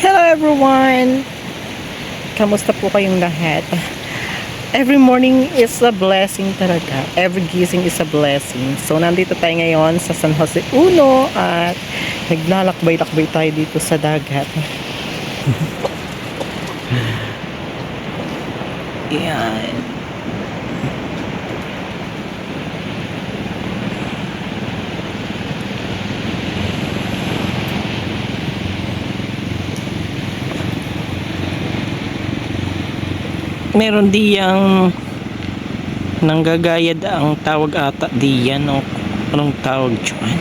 Hello everyone! Kamusta po kayong lahat? Every morning is a blessing talaga. Every gising is a blessing. So, nandito tayo ngayon sa San Jose Uno at naglalakbay-lakbay tayo dito sa dagat. Yan. Meron diyang nanggagayad ang tawag ata diyan o anong tawag dyan.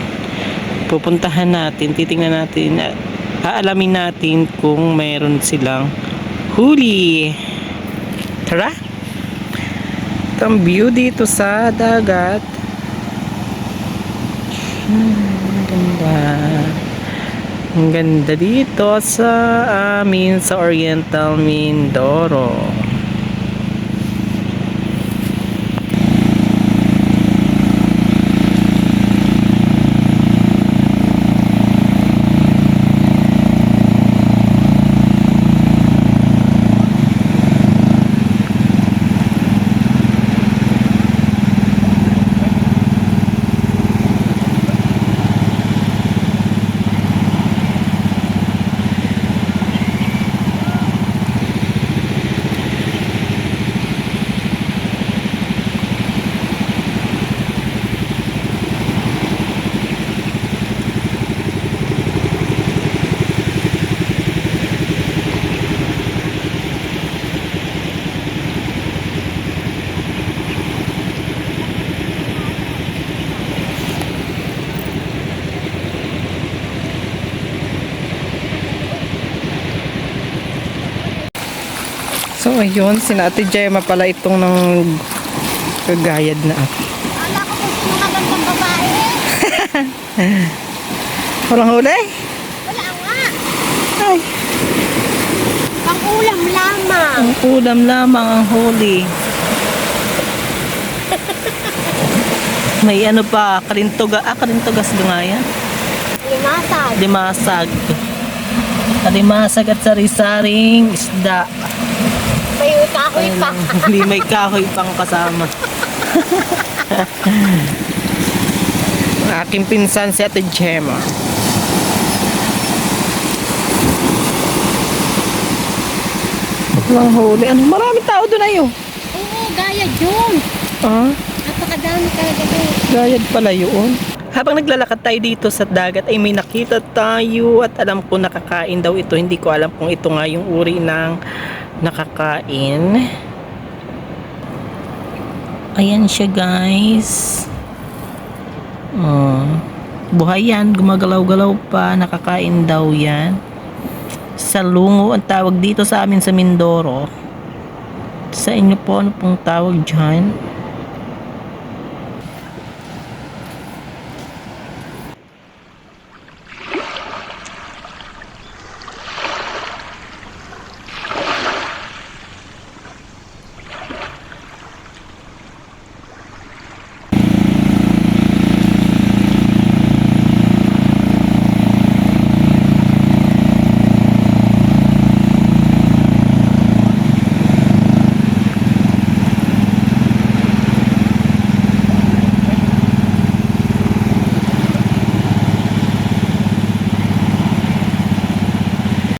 Pupuntahan natin, titingnan natin, at aalamin natin kung meron silang huli. Tara! Ito ang view dito sa dagat. Ang ganda. Ang ganda dito sa amin sa Oriental Mindoro. So ayun, si Ate Gemma pala itong nang kagayad na ako. Ala ko kung magandang babae. Walang huli? Wala nga. Ay, Pang ulam lamang. ang ulam lamang ang huli. May ano pa, karintuga, ah, karintugas ba nga yan? Limasag. Limasag. Limasag at sari-saring isda. Kahoy pa. Hindi may kahoy pang kasama. Ang aking pinsan si Ate Gemma. Walang huli. Ano? Marami tao doon ayo. Oo, gaya yun. Ah, Napakadami talaga yun. gayad pala yun. Habang naglalakad tayo dito sa dagat ay may nakita tayo at alam ko nakakain daw ito. Hindi ko alam kung ito nga yung uri ng nakakain. Ayan siya guys. Oh. Buhay yan, gumagalaw-galaw pa, nakakain daw yan. Salungo ang tawag dito sa amin sa Mindoro. Sa inyo po, ano pong tawag dyan?